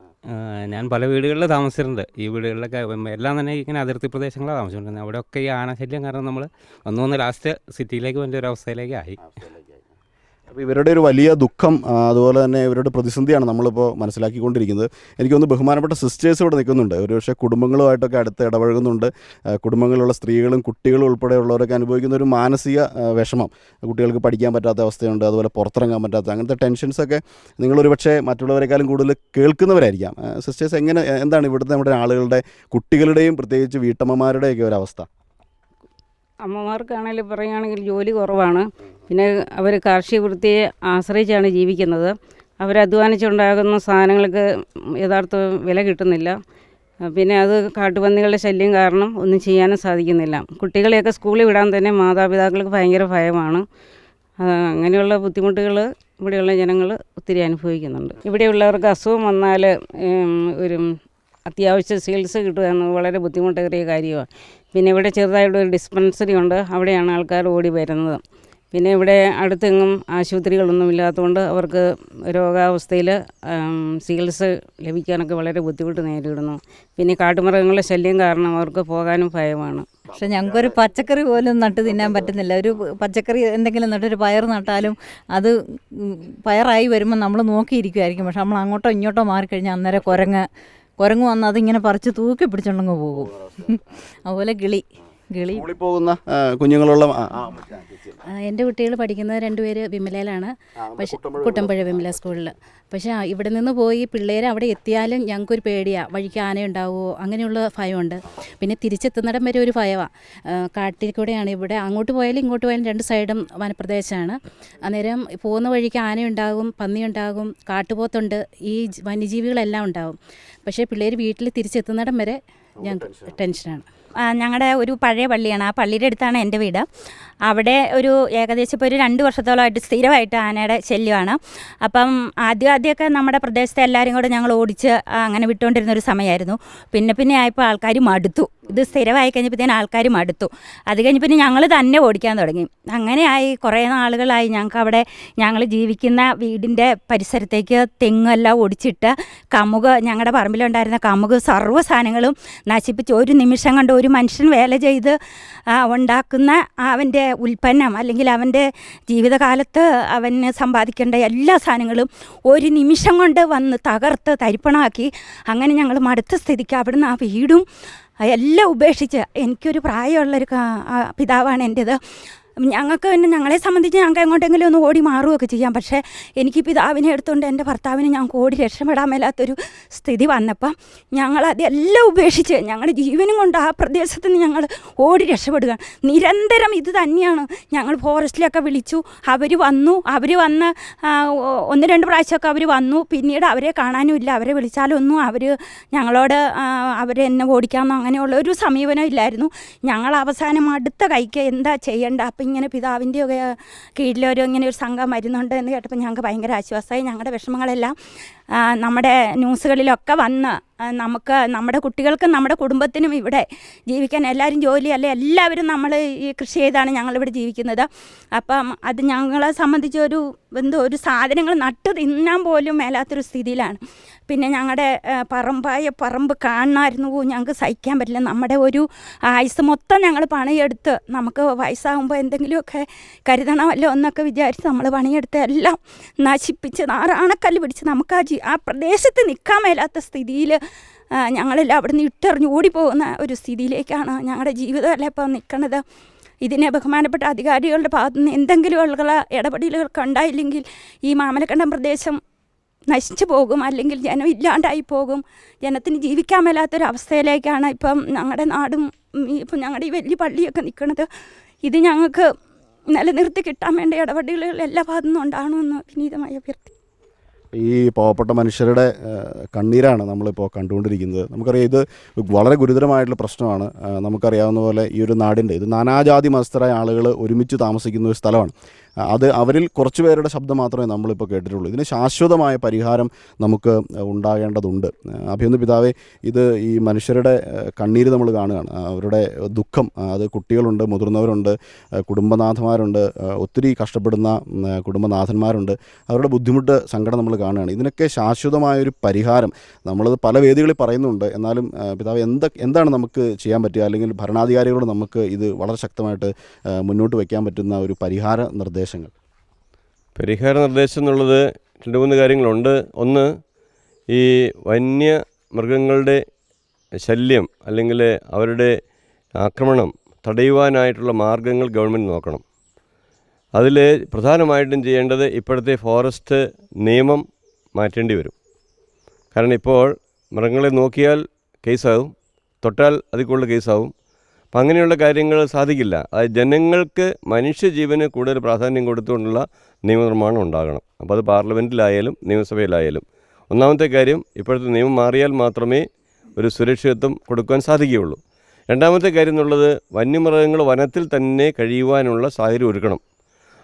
ഞാൻ പല വീടുകളിൽ താമസിച്ചിട്ടുണ്ട്. ഈ വീടുകളിലൊക്കെ എല്ലാം തന്നെ ഇങ്ങനെ അതിർത്തി പ്രദേശങ്ങളാണ് താമസിച്ചുകൊണ്ടിരുന്നത് അവിടെയൊക്കെ ഈ ആനശല്യം കാരണം നമ്മൾ വന്നു വന്ന് ലാസ്റ്റ് സിറ്റിയിലേക്ക് വേണ്ട ഒരു അവസ്ഥയിലേക്കായി. അപ്പോൾ ഇവരുടെ ഒരു വലിയ ദുഃഖം അതുപോലെ തന്നെ ഇവരുടെ പ്രതിസന്ധിയാണ് നമ്മളിപ്പോൾ മനസ്സിലാക്കിക്കൊണ്ടിരിക്കുന്നത്. എനിക്ക് തോന്നുന്നു ബഹുമാനപ്പെട്ട സിസ്റ്റേഴ്സ് ഇവിടെ നിൽക്കുന്നുണ്ട്. ഒരു പക്ഷേ കുടുംബങ്ങളുമായിട്ടൊക്കെ അടുത്ത് ഇടപഴകുന്നുണ്ട്. കുടുംബങ്ങളിലുള്ള സ്ത്രീകളും കുട്ടികളും ഉൾപ്പെടെയുള്ളവരൊക്കെ അനുഭവിക്കുന്ന ഒരു മാനസിക വിഷമം. കുട്ടികൾക്ക് പഠിക്കാൻ പറ്റാത്ത അവസ്ഥയുണ്ട് അതുപോലെ പുറത്തിറങ്ങാൻ പറ്റാത്ത അങ്ങനത്തെ ടെൻഷൻസൊക്കെ നിങ്ങളൊരു പക്ഷേ മറ്റുള്ളവരെക്കാളും കൂടുതൽ കേൾക്കുന്നവരായിരിക്കാം. സിസ്റ്റേഴ്സ് എങ്ങനെ എന്താണ് ഇവിടുത്തെ നമ്മുടെ ആളുകളുടെ കുട്ടികളുടെയും പ്രത്യേകിച്ച് വീട്ടമ്മമാരുടെയൊക്കെ ഒരു അവസ്ഥ? അമ്മമാർക്കാണെങ്കിൽ പറയുകയാണെങ്കിൽ ജോലി കുറവാണ്. പിന്നെ അവർ കാർഷിക വൃത്തിയെ ആശ്രയിച്ചാണ് ജീവിക്കുന്നത്. അവരധ്വാനിച്ചുണ്ടാകുന്ന സാധനങ്ങൾക്ക് യഥാർത്ഥ വില കിട്ടുന്നില്ല. പിന്നെ അത് കാട്ടുപന്നികളുടെ ശല്യം കാരണം ഒന്നും ചെയ്യാനും സാധിക്കുന്നില്ല. കുട്ടികളെയൊക്കെ സ്കൂളിൽ വിടാൻ തന്നെ മാതാപിതാക്കൾക്ക് ഭയങ്കര ഭയമാണ്. അങ്ങനെയുള്ള ബുദ്ധിമുട്ടുകൾ ഇവിടെയുള്ള ജനങ്ങൾ ഒത്തിരി അനുഭവിക്കുന്നുണ്ട്. ഇവിടെയുള്ളവർക്ക് അസുഖം വന്നാൽ ഒരു അത്യാവശ്യ ചികിത്സ കിട്ടുക എന്നത് വളരെ ബുദ്ധിമുട്ടേറിയ കാര്യമാണ്. പിന്നെ ഇവിടെ ചെറുതായിട്ട് ഒരു ഡിസ്പെൻസറി ഉണ്ട്. അവിടെയാണ് ആൾക്കാർ ഓടി വരുന്നത്. പിന്നെ ഇവിടെ അടുത്തെങ്ങും ആശുപത്രികളൊന്നും ഇല്ലാത്തതുകൊണ്ട് അവർക്ക് രോഗാവസ്ഥയിൽ ചികിത്സ ലഭിക്കാനൊക്കെ വളരെ ബുദ്ധിമുട്ട് നേരിടുന്നു. പിന്നെ കാട്ടുമൃഗങ്ങളുടെ ശല്യം കാരണം അവർക്ക് പോകാനും ഭയമാണ്. പക്ഷെ ഞങ്ങൾക്കൊരു പച്ചക്കറി പോലും നട്ട് തിന്നാൻ പറ്റുന്നില്ല. ഒരു പച്ചക്കറി എന്തെങ്കിലും നട്ടൊരു പയർ നട്ടാലും അത് പയറായി വരുമ്പോൾ നമ്മൾ നോക്കിയിരിക്കുമായിരിക്കും പക്ഷെ നമ്മൾ അങ്ങോട്ടോ ഇങ്ങോട്ടോ മാറിക്കഴിഞ്ഞാൽ അന്നേരം കുരങ്ങ് കുരങ്ങ് വന്ന് അതിങ്ങനെ പറിച്ച് തൂക്കി പിടിച്ചോണ്ടങ്ങ് പോകും. അതുപോലെ കിളി. കിളി സ്കൂളിൽ പോകുന്ന കുഞ്ഞുങ്ങളുള്ള എന്റെ കുട്ടികൾ പഠിക്കുന്നത് രണ്ടുപേര് വിമലയിലാണ്. പക്ഷെ കുട്ടമ്പുഴ വിമല സ്കൂളിൽ പക്ഷേ ഇവിടെ നിന്ന് പോയി പിള്ളേർ അവിടെ എത്തിയാലും ഞങ്ങൾക്കൊരു പേടിയാണ് വഴിക്ക് ആനയുണ്ടാവുമോ അങ്ങനെയുള്ള ഭയമുണ്ട്. പിന്നെ തിരിച്ചെത്തുന്നിടം വരെ ഒരു ഭയമാണ് കാട്ടിൽ കൂടെയാണ്. ഇവിടെ അങ്ങോട്ട് പോയാലും ഇങ്ങോട്ട് പോയാലും രണ്ട് സൈഡും വനപ്രദേശമാണ്. അന്നേരം പോകുന്ന വഴിക്ക് ആനയുണ്ടാകും പന്നിയുണ്ടാകും കാട്ടുപോത്തുണ്ട്. ഈ വന്യജീവികളെല്ലാം ഉണ്ടാകും പക്ഷേ പിള്ളേർ വീട്ടിൽ തിരിച്ചെത്തുന്നിടം വരെ ഞങ്ങൾക്ക് ടെൻഷനാണ്. ഞങ്ങളുടെ ഒരു പഴയ പള്ളിയാണ്. ആ പള്ളിയുടെ അടുത്താണ് എന്റെ വീട്. അവിടെ ഒരു ഏകദേശം ഇപ്പോൾ ഒരു രണ്ട് വർഷത്തോളമായിട്ട് സ്ഥിരമായിട്ട് ആനയുടെ ശല്യമാണ്. അപ്പം ആദ്യം ആദ്യമൊക്കെ നമ്മുടെ പ്രദേശത്തെ എല്ലാവരും കൂടെ ഞങ്ങൾ ഓടിച്ച് അങ്ങനെ വിട്ടുകൊണ്ടിരുന്ന ഒരു സമയമായിരുന്നു. പിന്നെ പിന്നെ ആയപ്പോൾ ആൾക്കാർ മടുത്തു. ഇത് സ്ഥിരമായി കഴിഞ്ഞപ്പോഴത്തേനും ആൾക്കാർ മടുത്തു. അത് കഴിഞ്ഞ് പിന്നെ ഞങ്ങൾ തന്നെ ഓടിക്കാൻ തുടങ്ങി. അങ്ങനെയായി കുറേ നാളുകളായി ഞങ്ങൾക്ക് അവിടെ ഞങ്ങൾ ജീവിക്കുന്ന വീടിന്റെ പരിസരത്തേക്ക് തെങ്ങെല്ലാം ഓടിച്ചിട്ട് കമുക് ഞങ്ങളുടെ പറമ്പിലുണ്ടായിരുന്ന കമുക് സർവ സാധനങ്ങളും നശിപ്പിച്ച് ഒരു നിമിഷം കൊണ്ട് ഒരു മനുഷ്യൻ വേല ചെയ്ത് ഉണ്ടാക്കുന്ന അവന്റെ ഉൽപ്പന്നം അല്ലെങ്കിൽ അവന്റെ ജീവിതകാലത്ത് അവന് സമ്പാദിക്കേണ്ട എല്ലാ സാധനങ്ങളും ഒരു നിമിഷം കൊണ്ട് വന്ന് തകർത്ത് തരിപ്പണമാക്കി അങ്ങനെ ഞങ്ങൾ മടുത്ത സ്ഥിതിക്ക് അവിടുന്ന് ആ വീടും എല്ലാം ഉപേക്ഷിച്ച് എനിക്കൊരു പ്രായമുള്ളൊരു പിതാവാണ് എന്റേത്. ഞങ്ങൾക്ക് പിന്നെ ഞങ്ങളെ സംബന്ധിച്ച് ഞങ്ങൾക്ക് എങ്ങോട്ടെങ്കിലും ഒന്ന് ഓടി മാറുകയൊക്കെ ചെയ്യാം. പക്ഷേ എനിക്ക് പിതാവിനെ എടുത്തുകൊണ്ട് എന്റെ ഭർത്താവിനെ ഞങ്ങൾക്ക് ഓടി രക്ഷപ്പെടാൻ മേലാത്തൊരു സ്ഥിതി വന്നപ്പം ഞങ്ങൾ അതെല്ലാം ഉപേക്ഷിച്ച് ഞങ്ങളുടെ ജീവനും കൊണ്ട് ആ പ്രദേശത്ത് നിന്ന് ഞങ്ങൾ ഓടി രക്ഷപ്പെടുക. നിരന്തരം ഇത് തന്നെയാണ്. ഞങ്ങൾ ഫോറസ്റ്റിലൊക്കെ വിളിച്ചു. അവർ വന്നു. അവർ വന്ന് ഒന്ന് രണ്ട് പ്രാവശ്യമൊക്കെ അവർ വന്നു. പിന്നീട് അവരെ കാണാനും ഇല്ല. അവരെ വിളിച്ചാലൊന്നും അവർ ഞങ്ങളോട് അവരെ എന്നെ ഓടിക്കാമെന്നോ അങ്ങനെയുള്ള ഒരു സമീപനം ഇല്ലായിരുന്നു. ഞങ്ങൾ അവസാനം അടുത്ത കൈക്ക് എന്താ ചെയ്യേണ്ട? അപ്പം ഇങ്ങനെ പിതാവിന്റെ ഒക്കെ കീഴിലൊരു ഇങ്ങനെ ഒരു സംഘം വരുന്നുണ്ട് എന്ന് കേട്ടപ്പോൾ ഞങ്ങൾക്ക് ഭയങ്കര ആശ്വാസമായി. ഞങ്ങളുടെ വിഷമങ്ങളെല്ലാം നമ്മുടെ ന്യൂസുകളിലൊക്കെ വന്ന് നമുക്ക് നമ്മുടെ കുട്ടികൾക്കും നമ്മുടെ കുടുംബത്തിനും ഇവിടെ ജീവിക്കാൻ എല്ലാവരും ജോലി അല്ലെ? എല്ലാവരും നമ്മൾ ഈ കൃഷി ചെയ്താണ് ഞങ്ങളിവിടെ ജീവിക്കുന്നത്. അപ്പം അത് ഞങ്ങളെ സംബന്ധിച്ച് ഒരു എന്തോ ഒരു സാധനങ്ങൾ നട്ട് തിന്നാൻ പോലും മേലാത്തൊരു സ്ഥിതിയിലാണ്. പിന്നെ ഞങ്ങളുടെ പറമ്പായ പറമ്പ് കാണണമായിരുന്നു ഞങ്ങൾക്ക് സഹിക്കാൻ പറ്റില്ല. നമ്മുടെ ഒരു ആയുസ് മൊത്തം ഞങ്ങൾ പണിയെടുത്ത് നമുക്ക് വയസ്സാകുമ്പോൾ എന്തെങ്കിലുമൊക്കെ കരുതണമല്ലോ എന്നൊക്കെ വിചാരിച്ച് നമ്മൾ പണിയെടുത്ത് എല്ലാം നശിപ്പിച്ച് നാറാണക്കല്ല് പിടിച്ച് നമുക്ക് ആ ആ പ്രദേശത്ത് നിൽക്കാൻ മേലാത്ത സ്ഥിതിയിൽ ഞങ്ങളെല്ലാം അവിടെ നിന്ന് ഇട്ടെറിഞ്ഞ് ഓടിപ്പോകുന്ന ഒരു സ്ഥിതിയിലേക്കാണ് ഞങ്ങളുടെ ജീവിതമല്ല ഇപ്പോൾ നിൽക്കുന്നത് ഇതിനെ ബഹുമാനപ്പെട്ട അധികാരികളുടെ ഭാഗത്തു നിന്ന് എന്തെങ്കിലും ഉള്ള ഇടപെടലുകൾക്ക് ഉണ്ടായില്ലെങ്കിൽ ഈ മാമലക്കണ്ടം പ്രദേശം നശിച്ചു പോകും അല്ലെങ്കിൽ ജനം ഇല്ലാണ്ടായി പോകും. ജനത്തിന് ജീവിക്കാൻ മേലാത്തൊരവസ്ഥയിലേക്കാണ് ഇപ്പം ഞങ്ങളുടെ നാടും ഇപ്പം ഞങ്ങളുടെ ഈ വലിയ പള്ളിയൊക്കെ നിൽക്കുന്നത് ഇത് ഞങ്ങൾക്ക് നിലനിർത്തി കിട്ടാൻ വേണ്ട ഇടപെടലുകൾ എല്ലാ ഭാഗത്തു നിന്നും ഉണ്ടാകണമെന്ന് വിനീതമായി അഭ്യർത്ഥി ഈ പാവപ്പെട്ട മനുഷ്യരുടെ കണ്ണീരാണ് നമ്മളിപ്പോൾ കണ്ടുകൊണ്ടിരിക്കുന്നത്. നമുക്കറിയാം ഇത് വളരെ ഗുരുതരമായിട്ടുള്ള പ്രശ്നമാണ്. നമുക്കറിയാവുന്ന പോലെ ഈ ഒരു നാടിന്റെ ഇത് നാനാജാതി മതസ്ഥരായ ആളുകൾ ഒരുമിച്ച് താമസിക്കുന്ന ഒരു സ്ഥലമാണ്. അത് അവരിൽ കുറച്ച് പേരുടെ ശബ്ദം മാത്രമേ നമ്മളിപ്പോൾ കേട്ടിട്ടുള്ളൂ. ഇതിന് ശാശ്വതമായ പരിഹാരം നമുക്ക് ഉണ്ടാകേണ്ടതുണ്ട്. അഭിയൊന്ന് പിതാവേ ഇത് ഈ മനുഷ്യരുടെ കണ്ണീര് നമ്മൾ കാണുകയാണ്. അവരുടെ ദുഃഖം അത് കുട്ടികളുണ്ട് മുതിർന്നവരുണ്ട് കുടുംബനാഥന്മാരുണ്ട് ഒത്തിരി കഷ്ടപ്പെടുന്ന കുടുംബനാഥന്മാരുണ്ട്. അവരുടെ ബുദ്ധിമുട്ട് സങ്കടം നമ്മൾ കാണുകയാണ്. ഇതിനൊക്കെ ശാശ്വതമായൊരു പരിഹാരം. നമ്മളത് പല വേദികളിൽ പറയുന്നുണ്ട്. എന്നാലും പിതാവ് എന്ത എന്താണ് നമുക്ക് ചെയ്യാൻ പറ്റുക? അല്ലെങ്കിൽ ഭരണാധികാരികളോട് നമുക്ക് ഇത് വളരെ ശക്തമായിട്ട് മുന്നോട്ട് വയ്ക്കാൻ പറ്റുന്ന ഒരു പരിഹാര നിർദ്ദേശങ്ങൾ. പരിഹാര നിർദ്ദേശം എന്നുള്ളത് രണ്ട് മൂന്ന് കാര്യങ്ങളുണ്ട്. ഒന്ന് ഈ വന്യ മൃഗങ്ങളുടെ ശല്യം അല്ലെങ്കിൽ അവരുടെ ആക്രമണം തടയുവാനായിട്ടുള്ള മാർഗങ്ങൾ ഗവൺമെന്റ് നോക്കണം. അതിൽ പ്രധാനമായിട്ടും ചെയ്യേണ്ടത് ഇപ്പോഴത്തെ ഫോറസ്റ്റ് നിയമം മാറ്റേണ്ടി വരും. കാരണം ഇപ്പോൾ മൃഗങ്ങളെ നോക്കിയാൽ കേസാവും തൊട്ടാൽ അതിൽ കൂടുതൽ കേസാവും അപ്പം അങ്ങനെയുള്ള കാര്യങ്ങൾ സാധിക്കില്ല. അതായത് ജനങ്ങൾക്ക് മനുഷ്യജീവന് കൂടുതൽ പ്രാധാന്യം കൊടുത്തുകൊണ്ടുള്ള നിയമനിർമ്മാണം ഉണ്ടാകണം. അപ്പോൾ അത് പാർലമെന്റിലായാലും നിയമസഭയിലായാലും. ഒന്നാമത്തെ കാര്യം ഇപ്പോഴത്തെ നിയമം മാറിയാൽ മാത്രമേ ഒരു സുരക്ഷിതത്വം കൊടുക്കുവാൻ സാധിക്കുകയുള്ളൂ. രണ്ടാമത്തെ കാര്യം എന്നുള്ളത് വന്യമൃഗങ്ങൾ വനത്തിൽ തന്നെ കഴിയുവാനുള്ള സാഹചര്യം ഒരുക്കണം.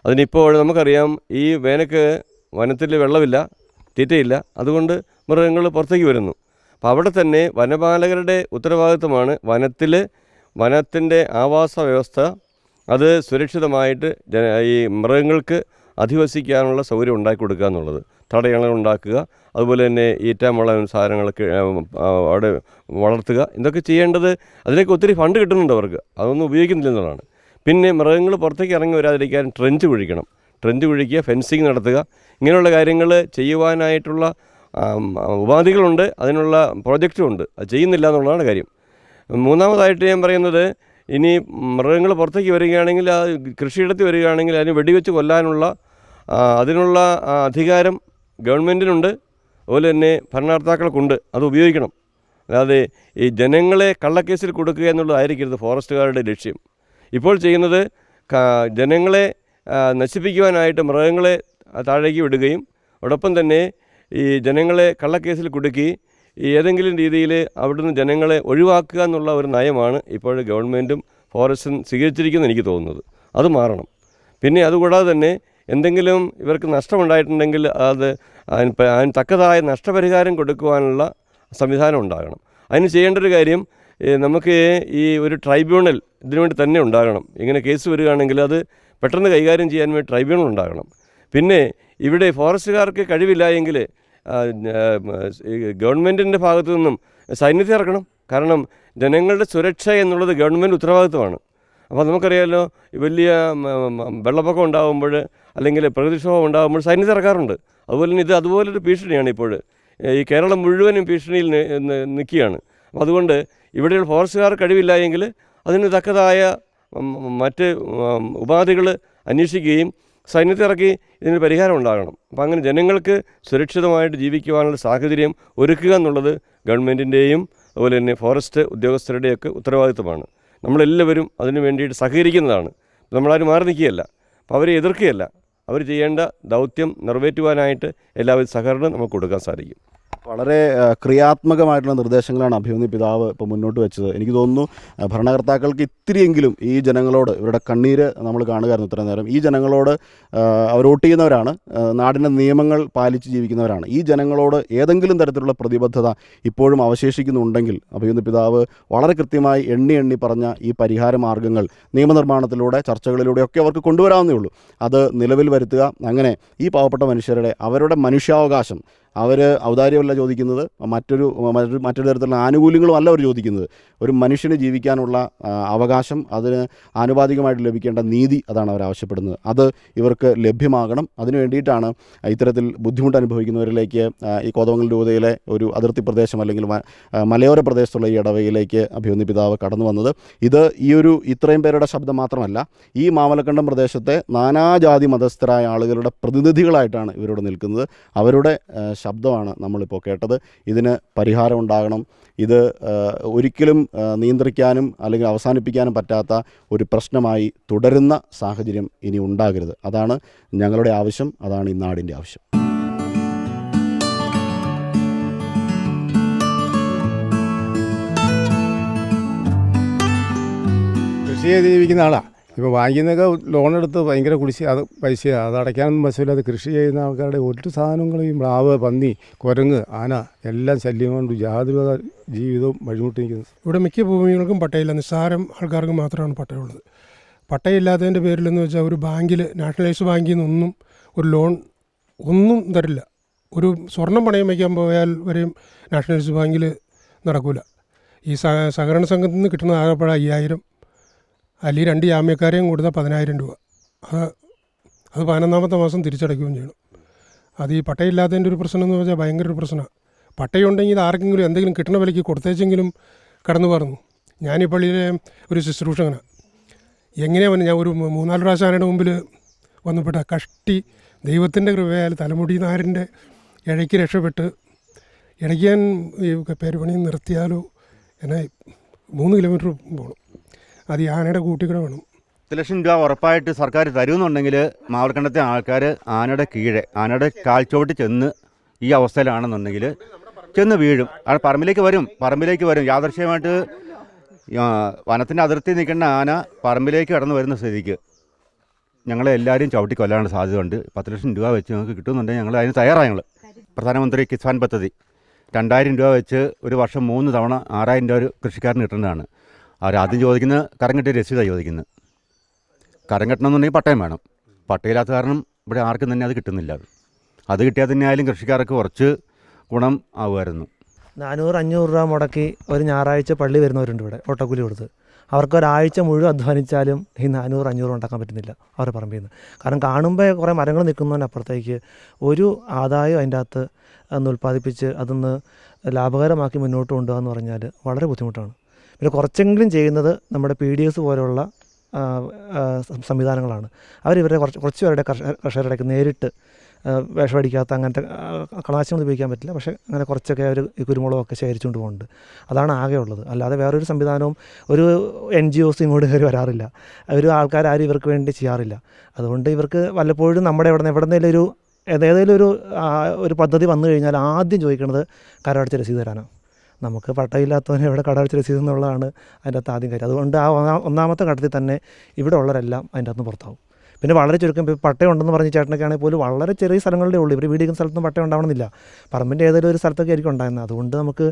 അതിനിപ്പോൾ നമുക്കറിയാം ഈ വേനക്ക് വനത്തിൽ വെള്ളമില്ല തീറ്റയില്ല. അതുകൊണ്ട് മൃഗങ്ങൾ പുറത്തേക്ക് വരുന്നു. അപ്പോൾ അവിടെ തന്നെ വനപാലകരുടെ ഉത്തരവാദിത്വമാണ് വനത്തിൽ വനത്തിന്റെ ആവാസ വ്യവസ്ഥ അത് സുരക്ഷിതമായിട്ട് ജന ഈ മൃഗങ്ങൾക്ക് അധിവസിക്കാനുള്ള സൗകര്യം ഉണ്ടാക്കി കൊടുക്കുക എന്നുള്ളത്. തടയണകൾ ഉണ്ടാക്കുക അതുപോലെ തന്നെ ഈറ്റാമുള്ള സാധനങ്ങളൊക്കെ അവിടെ വളർത്തുക ഇതൊക്കെ ചെയ്യേണ്ടത് അതിലേക്ക് ഒത്തിരി ഫണ്ട് കിട്ടുന്നുണ്ട് അവർക്ക്. അതൊന്നും ഉപയോഗിക്കുന്നില്ല എന്നുള്ളതാണ്. പിന്നെ മൃഗങ്ങൾ പുറത്തേക്ക് ഇറങ്ങി വരാതിരിക്കാൻ ട്രെഞ്ച് കുഴിക്കണം. ട്രെഞ്ച് കുഴിക്കുക ഫെൻസിങ് നടത്തുക ഇങ്ങനെയുള്ള കാര്യങ്ങൾ ചെയ്യുവാനായിട്ടുള്ള ഉപാധികളുണ്ട് അതിനുള്ള പ്രോജക്റ്റും ഉണ്ട്. അത് ചെയ്യുന്നില്ല എന്നുള്ളതാണ് കാര്യം. മൂന്നാമതായിട്ട് ഞാൻ പറയുന്നത് ഇനി മൃഗങ്ങൾ പുറത്തേക്ക് വരികയാണെങ്കിൽ ആ കൃഷിയിടത്തിൽ വരികയാണെങ്കിൽ അതിന് വെടിവെച്ച് കൊല്ലാനുള്ള അതിനുള്ള അധികാരം ഗവൺമെന്റിനുണ്ട് അതുപോലെ തന്നെ ഭരണകർത്താക്കൾക്കുണ്ട്. അത് ഉപയോഗിക്കണം. അല്ലാതെ ഈ ജനങ്ങളെ കള്ളക്കേസിൽ കൊടുക്കുക എന്നുള്ളതായിരിക്കരുത് ഫോറസ്റ്റുകാരുടെ ലക്ഷ്യം. ഇപ്പോൾ ചെയ്യുന്നത് ജനങ്ങളെ നശിപ്പിക്കുവാനായിട്ട് മൃഗങ്ങളെ താഴേക്ക് വിടുകയും അതോടൊപ്പം തന്നെ ഈ ജനങ്ങളെ കള്ളക്കേസിൽ കുടുക്കി ഏതെങ്കിലും രീതിയിൽ അവിടുന്ന് ജനങ്ങളെ ഒഴിവാക്കുക എന്നുള്ള ഒരു നയമാണ് ഇപ്പോൾ ഗവൺമെന്റും ഫോറസ്റ്റും സ്വീകരിച്ചിരിക്കുന്നത് എനിക്ക് തോന്നുന്നത്. അത് മാറണം. പിന്നെ അതുകൂടാതെ തന്നെ എന്തെങ്കിലും ഇവർക്ക് നഷ്ടമുണ്ടായിട്ടുണ്ടെങ്കിൽ അത് അതിന് തക്കതായ നഷ്ടപരിഹാരം കൊടുക്കുവാനുള്ള സംവിധാനം ഉണ്ടാകണം. അതിന് ചെയ്യേണ്ട ഒരു കാര്യം നമുക്ക് ഈ ഒരു ട്രൈബ്യൂണൽ ഇതിനുവേണ്ടി തന്നെ ഉണ്ടാകണം. ഇങ്ങനെ കേസ് വരികയാണെങ്കിൽ അത് പെട്ടെന്ന് കൈകാര്യം ചെയ്യാൻ വേണ്ടി ട്രൈബ്യൂണൽ ഉണ്ടാകണം. പിന്നെ ഇവിടെ ഫോറസ്റ്റുകാർക്ക് കഴിവില്ല എങ്കിൽ ഗവൺമെന്റിന്റെ ഭാഗത്തു നിന്നും സൈന്യത്തെ ഇറക്കണം. കാരണം ജനങ്ങളുടെ സുരക്ഷ എന്നുള്ളത് ഗവൺമെന്റ് ഉത്തരവാദിത്വമാണ്. അപ്പോൾ നമുക്കറിയാമല്ലോ വലിയ വെള്ളപ്പൊക്കം ഉണ്ടാകുമ്പോൾ അല്ലെങ്കിൽ പ്രകൃതിക്ഷോഭം ഉണ്ടാകുമ്പോൾ സൈന്യത്തെ ഇറക്കാറുണ്ട്. അതുപോലെ തന്നെ ഇത് അതുപോലൊരു ഭീഷണിയാണ് ഇപ്പോൾ. ഈ കേരളം മുഴുവനും ഭീഷണിയിൽ നിൽക്കുകയാണ്. അപ്പോൾ അതുകൊണ്ട് ഇവിടെയുള്ള ഫോറസ്റ്റുകാർ കഴിവില്ല എങ്കിൽ അതിന് തക്കതായ മറ്റ് ഉപാധികൾ അന്വേഷിക്കുകയും സൈന്യത്തെ ഇറക്കി ഇതിന് പരിഹാരം ഉണ്ടാകണം. അപ്പം അങ്ങനെ ജനങ്ങൾക്ക് സുരക്ഷിതമായിട്ട് ജീവിക്കുവാനുള്ള സാഹചര്യം ഒരുക്കുക എന്നുള്ളത് ഗവൺമെന്റിന്റെയും അതുപോലെ തന്നെ ഫോറസ്റ്റ് ഉദ്യോഗസ്ഥരുടെയൊക്കെ ഉത്തരവാദിത്വമാണ്. നമ്മളെല്ലാവരും അതിനു വേണ്ടിയിട്ട് സഹകരിക്കുന്നതാണ്. നമ്മളാരും മാറി നിൽക്കുകയല്ല. അപ്പോൾ അവരെ എതിർക്കുകയല്ല. അവർ ചെയ്യേണ്ട ദൗത്യം നിറവേറ്റുവാനായിട്ട് എല്ലാവരും സഹകരണം നമുക്ക് കൊടുക്കാൻ സാധിക്കും. വളരെ ക്രിയാത്മകമായിട്ടുള്ള നിർദ്ദേശങ്ങളാണ് അഭിമന്യ പിതാവ് ഇപ്പോൾ മുന്നോട്ട് വെച്ചത്. എനിക്ക് തോന്നുന്നു ഭരണകർത്താക്കൾക്ക് ഇത്തിരിയെങ്കിലും ഈ ജനങ്ങളോട് ഇവരുടെ കണ്ണീര് നമ്മൾ കാണുകയായിരുന്നു ഇത്രയും നേരം. ഈ ജനങ്ങളോട് അവർ വോട്ട് ചെയ്യുന്നവരാണ് നാടിന്റെ നിയമങ്ങൾ പാലിച്ച് ജീവിക്കുന്നവരാണ്. ഈ ജനങ്ങളോട് ഏതെങ്കിലും തരത്തിലുള്ള പ്രതിബദ്ധത ഇപ്പോഴും അവശേഷിക്കുന്നുണ്ടെങ്കിൽ അഭിമന്യ പിതാവ് വളരെ കൃത്യമായി എണ്ണി എണ്ണി പറഞ്ഞ ഈ പരിഹാര മാർഗങ്ങൾ നിയമനിർമ്മാണത്തിലൂടെ ചർച്ചകളിലൂടെ ഒക്കെ അവർക്ക് കൊണ്ടുവരാവുന്നേ ഉള്ളൂ. അത് നിലവിൽ വരുത്തുക അങ്ങനെ ഈ പാവപ്പെട്ട മനുഷ്യരുടെ അവരുടെ മനുഷ്യാവകാശം അവർ ഔദാര്യമല്ല ചോദിക്കുന്നത് മറ്റൊരു മറ്റൊരു തരത്തിലുള്ള ആനുകൂല്യങ്ങളും അല്ല അവർ ചോദിക്കുന്നത്. ഒരു മനുഷ്യന് ജീവിക്കാനുള്ള അവകാശം അതിന് ആനുപാതികമായിട്ട് ലഭിക്കേണ്ട നീതി അതാണ് അവർ ആവശ്യപ്പെടുന്നത്. അത് ഇവർക്ക് ലഭ്യമാകണം. അതിനു വേണ്ടിയിട്ടാണ് ഇത്തരത്തിൽ ബുദ്ധിമുട്ട് അനുഭവിക്കുന്നവരിലേക്ക് ഈ കോതമംഗൽ രൂപതയിലെ ഒരു അതിർത്തി പ്രദേശം അല്ലെങ്കിൽ മലയോര പ്രദേശത്തുള്ള ഈ ഇടവയിലേക്ക് അഭിമന്യ പിതാവ് കടന്നു വന്നത്. ഇത് ഈ ഒരു ഇത്രയും പേരുടെ ശബ്ദം മാത്രമല്ല ഈ മാമലക്കണ്ടം പ്രദേശത്തെ നാനാജാതി മതസ്ഥരായ ആളുകളുടെ പ്രതിനിധികളായിട്ടാണ് ഇവരോട് നിൽക്കുന്നത്. അവരുടെ ശബ്ദമാണ് നമ്മളിപ്പോൾ കേട്ടത്. ഇതിന് പരിഹാരം ഉണ്ടാകണം. ഇത് ഒരിക്കലും നിയന്ത്രിക്കാനും അല്ലെങ്കിൽ അവസാനിപ്പിക്കാനും പറ്റാത്ത ഒരു പ്രശ്നമായി തുടരുന്ന സാഹചര്യം ഇനി ഉണ്ടാകരുത്. അതാണ് ഞങ്ങളുടെ ആവശ്യം അതാണ് ഈ നാടിന്റെ ആവശ്യം. ജീവിക്കുന്ന ആളാണ് ഇപ്പോൾ വാങ്ങിക്കുന്നൊക്കെ ലോൺ എടുത്ത് ഭയങ്കര കുടിശ്ശി അത് പൈസ അത് അടയ്ക്കാനൊന്നും പശുവില്ലാതെ കൃഷി ചെയ്യുന്ന ആൾക്കാരുടെ ഒരു സാധനങ്ങളും ഈ മ്ലാവ് പന്നി കുരങ്ങ് ആന എല്ലാം ശല്യം കൊണ്ട് യാതൊരു ജീവിതവും വഴിമുട്ടി നിൽക്കുന്നു ഇവിടെ മിക്ക ഭൂമികൾക്കും പട്ടയില്ല. നിസ്സാരം ആൾക്കാർക്ക് മാത്രമാണ് പട്ടയുള്ളത്. പട്ടയില്ലാത്തതിന്റെ പേരിലെന്ന് വെച്ചാൽ ഒരു ബാങ്കിൽ നാഷണലൈസ് ബാങ്കിൽ നിന്നൊന്നും ഒരു ലോൺ ഒന്നും തരില്ല. ഒരു സ്വർണം പണയം വയ്ക്കാൻ പോയാൽ വരെയും നാഷണലൈസ് ബാങ്കിൽ നടക്കില്ല ഈ സഹകരണ സംഘത്തിൽ നിന്ന് കിട്ടുന്ന ആകെപ്പാടെ അയ്യായിരം അല്ലെങ്കിൽ രണ്ട് ജാമ്യക്കാരെയും കൊടുത്താൽ പതിനായിരം രൂപ. അത് അത് പതിനൊന്നാമത്തെ മാസം തിരിച്ചടയ്ക്കുകയും ചെയ്യണം. അത് ഈ പട്ടയില്ലാത്തതിന്റെ ഒരു പ്രശ്നം എന്ന് വെച്ചാൽ ഭയങ്കര ഒരു പ്രശ്നമാണ്. പട്ടയുണ്ടെങ്കിൽ ഇത് ആർക്കെങ്കിലും എന്തെങ്കിലും കിട്ടുന്ന വിലയ്ക്ക് കൊടുത്തേച്ചെങ്കിലും കടന്നു പറഞ്ഞു ഞാൻ ഈ പള്ളിയിലെ ഒരു ശുശ്രൂഷകനാണ്. എങ്ങനെയാണ് ഞാൻ ഒരു മൂന്നാൽ പ്രാവശ്യം ആരുടെ മുമ്പിൽ വന്നപ്പെട്ട കഷ്ടി ദൈവത്തിന്റെ കൃപയാൽ തലമുടി നാരന്റെ ഇഴയ്ക്ക് രക്ഷപ്പെട്ട് ഇടയ്ക്ക് ഞാൻ ഈ പേരുപണി നിർത്തിയാലോ? എന്നെ മൂന്ന് കിലോമീറ്റർ പോകണം. അത് ആനയുടെ കൂട്ടിക്കൂടെ വേണം. പത്ത് ലക്ഷം രൂപ ഉറപ്പായിട്ട് സർക്കാർ തരുമെന്നുണ്ടെങ്കിൽ മാവൽക്കണ്ടത്തെ ആൾക്കാർ ആനയുടെ കീഴെ ആനയുടെ കാൽച്ചോട്ട് ചെന്ന് ഈ അവസ്ഥയിലാണെന്നുണ്ടെങ്കിൽ ചെന്ന് വീഴും. ആ പറമ്പിലേക്ക് വരും പറമ്പിലേക്ക് വരും. യാദർശ്യമായിട്ട് വനത്തിന്റെ അതിർത്തി നിൽക്കുന്ന ആന പറമ്പിലേക്ക് കടന്നു വരുന്ന സ്ഥിതിക്ക് ഞങ്ങളെ എല്ലാവരും ചവിട്ടി കൊല്ലാനുള്ള സാധ്യതയുണ്ട്. പത്ത് ലക്ഷം രൂപ വെച്ച് ഞങ്ങൾക്ക് കിട്ടുന്നുണ്ടെങ്കിൽ ഞങ്ങൾ അതിന് തയ്യാറാണ് ഞങ്ങൾ. പ്രധാനമന്ത്രി കിസാൻ പദ്ധതി രണ്ടായിരം രൂപ വെച്ച് ഒരു വർഷം മൂന്ന് തവണ ആറായിരം രൂപ ഒരു കൃഷിക്കാരന് കിട്ടുന്നതാണ്. അവർ ആദ്യം ചോദിക്കുന്ന കരം കെട്ടിയ രസീതാണ് ചോദിക്കുന്നത് കരം കെട്ടണമെന്നുണ്ടെങ്കിൽ പട്ടയം വേണം. പട്ടയില്ലാത്ത കാരണം ഇവിടെ ആർക്കും തന്നെ അത് കിട്ടുന്നില്ല. അത് അത് കിട്ടിയാൽ തന്നെ ആയാലും കൃഷിക്കാർക്ക് കുറച്ച് ഗുണം ആവുമായിരുന്നു. നാനൂറ് അഞ്ഞൂറ് രൂപ മുടക്കി ഒരു ഞായറാഴ്ച പള്ളി വരുന്നവരുണ്ട് ഇവിടെ ഓട്ടക്കൂലി കൊടുത്ത്. അവർക്ക് ഒരാഴ്ച മുഴുവൻ അധ്വാനിച്ചാലും ഈ നാനൂറ് അഞ്ഞൂറ് ഉണ്ടാക്കാൻ പറ്റുന്നില്ല അവർ പറമ്പിൽ നിന്ന്. കാരണം കാണുമ്പോൾ കുറേ മരങ്ങൾ നിൽക്കുന്നതിനപ്പുറത്തേക്ക് ഒരു ആദായം അതിന്റെ അകത്ത് ഒന്ന് ഉൽപ്പാദിപ്പിച്ച് അതൊന്ന് ലാഭകരമാക്കി മുന്നോട്ട് കൊണ്ടുപോകാമെന്ന് പറഞ്ഞാൽ വളരെ ബുദ്ധിമുട്ടാണ്. പിന്നെ കുറച്ചെങ്കിലും ചെയ്യുന്നത് നമ്മുടെ പി ഡി എസ് ആ, സംവിധാനങ്ങളാണ്. അവർ ഇവരെ കുറച്ച് കുറച്ച് പേരുടെ കർഷകരുടെ നേരിട്ട് വിഷമടിക്കാത്ത അങ്ങനത്തെ കളാശങ്ങൾ ഉപയോഗിക്കാൻ പറ്റില്ല. പക്ഷേ അങ്ങനെ കുറച്ചൊക്കെ അവർ കുരുമുളകൊക്കെ ശേഖരിച്ചുകൊണ്ട് പോകുന്നുണ്ട്. അതാണ് ആകെ ഉള്ളത്. അല്ലാതെ വേറൊരു സംവിധാനവും ഒരു എൻ ജി ഒസ് ഇങ്ങോട്ട് കയറി വരാറില്ല. ഒരു ആൾക്കാരും ഇവർക്ക് വേണ്ടി ചെയ്യാറില്ല. അതുകൊണ്ട് ഇവർക്ക് വല്ലപ്പോഴും നമ്മുടെ ഇവിടെ നിന്ന് എവിടെ നിന്നെങ്കിലും ഒരു ഏതെങ്കിലും ഒരു ഒരു പദ്ധതി വന്നു കഴിഞ്ഞാൽ ആദ്യം ചോദിക്കുന്നത് കരമടച്ച രസീത് തരാനാണ് നമുക്ക് പട്ടയില്ലാത്തവനെ എവിടെ കടമടച്ച രസീത് എന്നുള്ളതാണ് അതിന്റെ അകത്ത് ആദ്യം കാര്യം. അതുകൊണ്ട് ആ ഒന്നാമത്തെ ഘട്ടത്തിൽ തന്നെ ഇവിടെ ഉള്ളവരെല്ലാം അതിന്റെ അകത്ത് പുറത്താവും. പിന്നെ വളരെ ചുരുക്കം ഇപ്പോൾ ഉണ്ടെന്ന് പറഞ്ഞ ചേട്ടനൊക്കെ ആണെങ്കിൽ പോലും വളരെ ചെറിയ സ്ഥലങ്ങളിലേ ഉള്ളൂ. ഇവർ വീടിക്കുന്ന സ്ഥലത്തും പട്ടയം ഉണ്ടാവണമെന്നില്ല. പറമ്പിന്റെ ഏതെങ്കിലും ഒരു സ്ഥലത്തൊക്കെ ആയിരിക്കും ഉണ്ടായിരുന്നത്. അതുകൊണ്ട് നമുക്ക്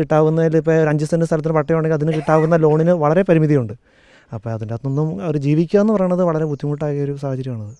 കിട്ടാവുന്നതിൽ ഇപ്പോൾ അഞ്ച് സെന്റ് സ്ഥലത്തിന് പട്ടയം ഉണ്ടെങ്കിൽ അതിന് കിട്ടാവുന്ന ലോണിന് വളരെ പരിമിതിയുണ്ട്. അപ്പോൾ അതിന്റെ അകത്തൊന്നും അവർ ജീവിക്കുക എന്ന് പറയുന്നത് വളരെ ബുദ്ധിമുട്ടായ ഒരു സാഹചര്യമാണത്.